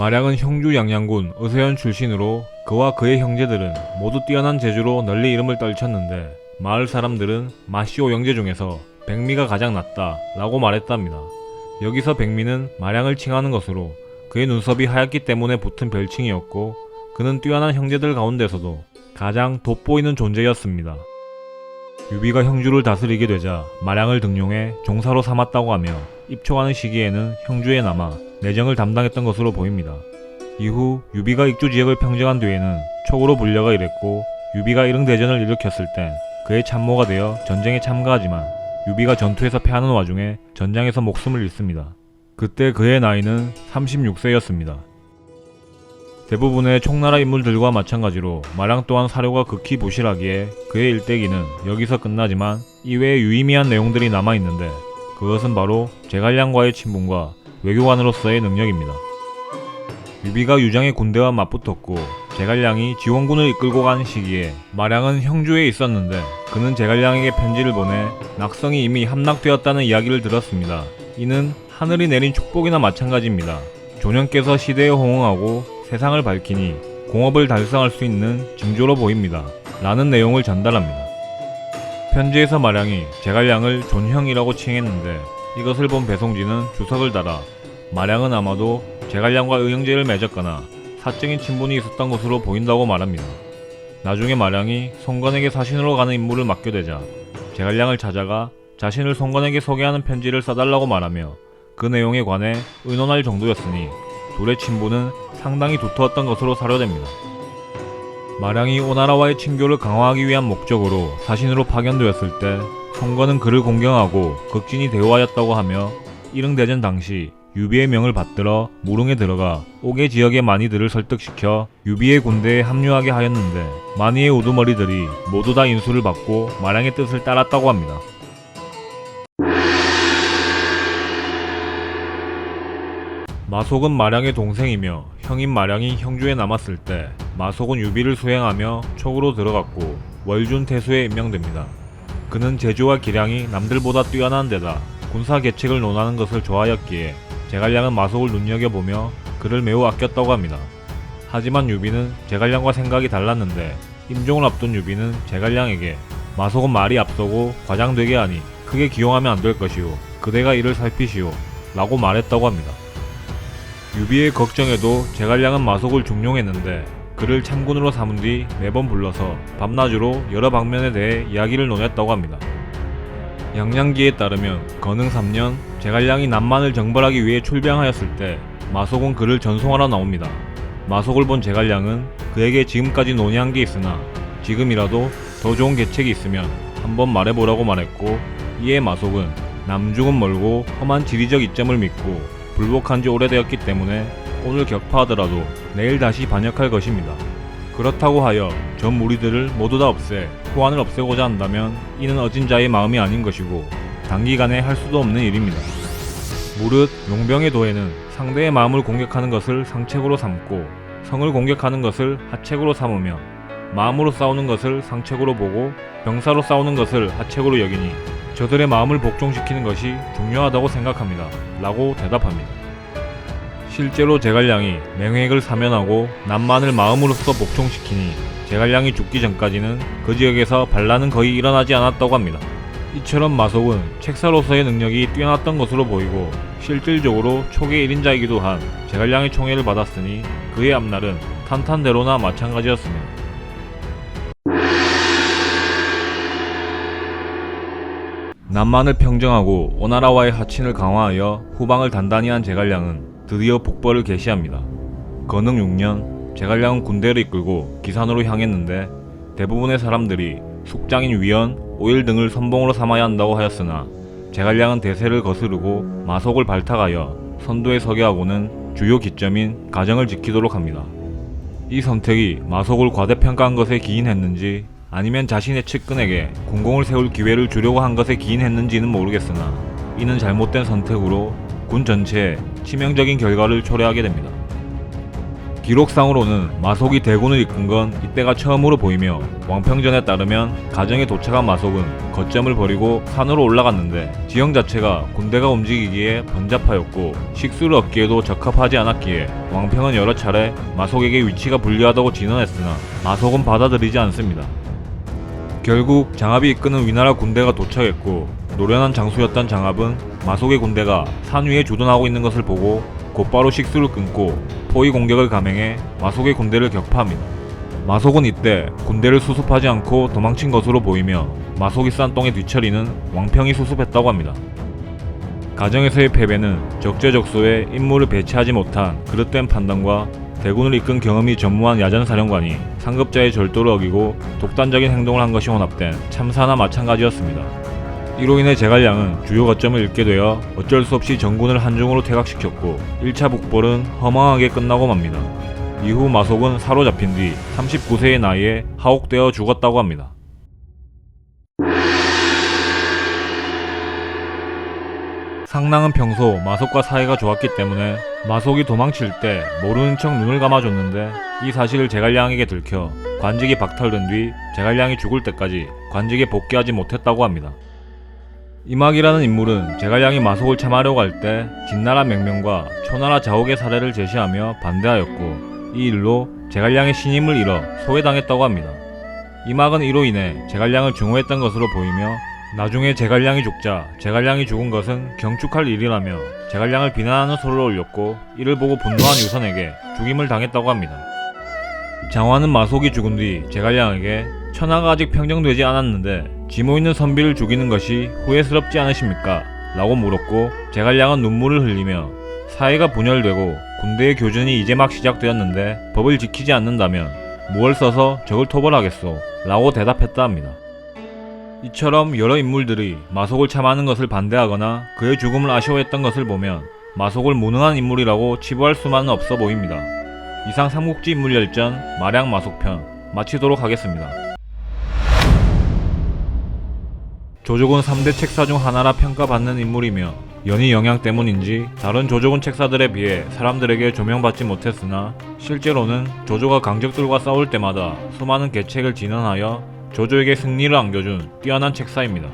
마량은 형주 양양군 의세현 출신으로 그와 그의 형제들은 모두 뛰어난 재주로 널리 이름을 떨쳤는데 마을 사람들은 마시오 영제 중에서 백미가 가장 낫다 라고 말했답니다. 여기서 백미는 마량을 칭하는 것으로 그의 눈썹이 하얗기 때문에 붙은 별칭이었고 그는 뛰어난 형제들 가운데서도 가장 돋보이는 존재였습니다. 유비가 형주를 다스리게 되자 마량을 등용해 종사로 삼았다고 하며 입초하는 시기에는 형주에 남아 내정을 담당했던 것으로 보입니다. 이후 유비가 익주 지역을 평정한 뒤에는 촉으로 불려가 일했고 유비가 일흥대전을 일으켰을 땐 그의 참모가 되어 전쟁에 참가하지만 유비가 전투에서 패하는 와중에 전장에서 목숨을 잃습니다. 그때 그의 나이는 36세였습니다. 대부분의 총나라 인물들과 마찬가지로 마량 또한 사료가 극히 부실하기에 그의 일대기는 여기서 끝나지만 이외에 유의미한 내용들이 남아있는데 그것은 바로 제갈량과의 친분과 외교관으로서의 능력입니다. 유비가 유장의 군대와 맞붙었고 제갈량이 지원군을 이끌고 가는 시기에 마량은 형주에 있었는데 그는 제갈량에게 편지를 보내 낙성이 이미 함락되었다는 이야기를 들었습니다. 이는 하늘이 내린 축복이나 마찬가지입니다. 조년께서 시대에 호응하고 세상을 밝히니 공업을 달성할 수 있는 징조로 보입니다. 라는 내용을 전달합니다. 편지에서 마량이 제갈량을 존형이라고 칭했는데 이것을 본 배송진은 주석을 달아 마량은 아마도 제갈량과 의형제를 맺었거나 사적인 친분이 있었던 것으로 보인다고 말합니다. 나중에 마량이 송건에게 사신으로 가는 임무를 맡게 되자 제갈량을 찾아가 자신을 송건에게 소개하는 편지를 써달라고 말하며 그 내용에 관해 의논할 정도였으니 둘의 친분은 상당히 두터웠던 것으로 사료됩니다. 마량이 오나라와의 친교를 강화하기 위한 목적으로 사신으로 파견되었을 때 송건은 그를 공경하고 극진히 대우하였다고 하며 일흥대전 당시 유비의 명을 받들어 무릉에 들어가 옥의 지역의 많이들을 설득시켜 유비의 군대에 합류하게 하였는데 많이의 우두머리들이 모두 다 인수를 받고 마량의 뜻을 따랐다고 합니다. 마속은 마량의 동생이며 형인 마량이 형주에 남았을 때 마속은 유비를 수행하며 촉으로 들어갔고 월준 태수에 임명됩니다. 그는 재주와 기량이 남들보다 뛰어난 데다 군사 계책을 논하는 것을 좋아하였기에 제갈량은 마속을 눈여겨보며 그를 매우 아꼈다고 합니다. 하지만 유비는 제갈량과 생각이 달랐는데 임종을 앞둔 유비는 제갈량에게 마속은 말이 앞서고 과장되게 하니 크게 기용하면 안 될 것이오. 그대가 이를 살피시오. 라고 말했다고 합니다. 유비의 걱정에도 제갈량은 마속을 중용했는데 그를 참군으로 삼은 뒤 매번 불러서 밤낮으로 여러 방면에 대해 이야기를 논했다고 합니다. 양양기에 따르면 건흥 3년 제갈량이 남만을 정벌하기 위해 출병하였을 때 마속은 그를 전송하러 나옵니다. 마속을 본 제갈량은 그에게 지금까지 논의한 게 있으나 지금이라도 더 좋은 계책이 있으면 한번 말해보라고 말했고 이에 마속은 남중은 멀고 험한 지리적 이점을 믿고 불복한 지 오래되었기 때문에 오늘 격파하더라도 내일 다시 반역할 것입니다. 그렇다고 하여 전 무리들을 모두 다 없애 호환을 없애고자 한다면 이는 어진 자의 마음이 아닌 것이고 단기간에 할 수도 없는 일입니다. 무릇 용병의 도에는 상대의 마음을 공격하는 것을 상책으로 삼고 성을 공격하는 것을 하책으로 삼으며 마음으로 싸우는 것을 상책으로 보고 병사로 싸우는 것을 하책으로 여기니 저들의 마음을 복종시키는 것이 중요하다고 생각합니다. 라고 대답합니다. 실제로 제갈량이 맹획을 사면하고 남만을 마음으로써 복종시키니 제갈량이 죽기 전까지는 그 지역에서 반란은 거의 일어나지 않았다고 합니다. 이처럼 마속은 책사로서의 능력이 뛰어났던 것으로 보이고 실질적으로 촉의 1인자이기도 한 제갈량의 총애를 받았으니 그의 앞날은 탄탄대로나 마찬가지였습니다. 남만을 평정하고 오나라와의 하친을 강화하여 후방을 단단히 한 제갈량은 드디어 북벌을 개시합니다. 건흥 6년 제갈량은 군대를 이끌고 기산으로 향했는데 대부분의 사람들이 숙장인 위원, 오일 등을 선봉으로 삼아야 한다고 하였으나 제갈량은 대세를 거스르고 마속을 발탁하여 선두에 서게 하고는 주요 기점인 가정을 지키도록 합니다. 이 선택이 마속을 과대평가한 것에 기인했는지 아니면 자신의 측근에게 군공을 세울 기회를 주려고 한 것에 기인했는지는 모르겠으나 이는 잘못된 선택으로 군 전체에 치명적인 결과를 초래하게 됩니다. 기록상으로는 마속이 대군을 이끈 건 이때가 처음으로 보이며 왕평전에 따르면 가정에 도착한 마속은 거점을 버리고 산으로 올라갔는데 지형 자체가 군대가 움직이기에 번잡하였고 식수를 얻기에도 적합하지 않았기에 왕평은 여러 차례 마속에게 위치가 불리하다고 진언했으나 마속은 받아들이지 않습니다. 결국 장합이 이끄는 위나라 군대가 도착했고 노련한 장수였던 장합은 마속의 군대가 산 위에 주둔하고 있는 것을 보고 곧바로 식수를 끊고 포위 공격을 감행해 마속의 군대를 격파합니다. 마속은 이때 군대를 수습하지 않고 도망친 것으로 보이며 마속이 싼 똥의 뒤처리는 왕평이 수습했다고 합니다. 가정에서의 패배는 적재적소에 임무를 배치하지 못한 그릇된 판단과 대군을 이끈 경험이 전무한 야전사령관이 상급자의 절도를 어기고 독단적인 행동을 한 것이 혼합된 참사나 마찬가지였습니다. 이로 인해 제갈량은 주요 거점을 잃게 되어 어쩔 수 없이 전군을 한중으로 퇴각시켰고 1차 북벌은 허망하게 끝나고 맙니다. 이후 마속은 사로잡힌 뒤 39세의 나이에 하옥되어 죽었다고 합니다. 상랑은 평소 마속과 사이가 좋았기 때문에 마속이 도망칠 때 모르는 척 눈을 감아줬는데 이 사실을 제갈량에게 들켜 관직이 박탈된 뒤 제갈량이 죽을 때까지 관직에 복귀하지 못했다고 합니다. 이막이라는 인물은 제갈량이 마속을 참하려고 할 때 진나라 맹명과 초나라 자옥의 사례를 제시하며 반대하였고 이 일로 제갈량의 신임을 잃어 소외당했다고 합니다. 이막은 이로 인해 제갈량을 증오했던 것으로 보이며 나중에 제갈량이 죽자 제갈량이 죽은 것은 경축할 일이라며 제갈량을 비난하는 소리를 올렸고 이를 보고 분노한 유선에게 죽임을 당했다고 합니다. 장화는 마속이 죽은 뒤 제갈량에게 천하가 아직 평정되지 않았는데 지모 있는 선비를 죽이는 것이 후회스럽지 않으십니까? 라고 물었고 제갈량은 눈물을 흘리며 사회가 분열되고 군대의 교전이 이제 막 시작되었는데 법을 지키지 않는다면 무얼 써서 적을 토벌하겠소? 라고 대답했다 합니다. 이처럼 여러 인물들이 마속을 참하는 것을 반대하거나 그의 죽음을 아쉬워했던 것을 보면 마속을 무능한 인물이라고 치부할 수만은 없어 보입니다. 이상 삼국지 인물 열전 마량 마속편 마치도록 하겠습니다. 조족은 3대 책사 중 하나라 평가받는 인물이며 연희 영향 때문인지 다른 조족은 책사들에 비해 사람들에게 조명받지 못했으나 실제로는 조조가 강적들과 싸울 때마다 수많은 계책을 진언하여 조조에게 승리를 안겨준 뛰어난 책사입니다.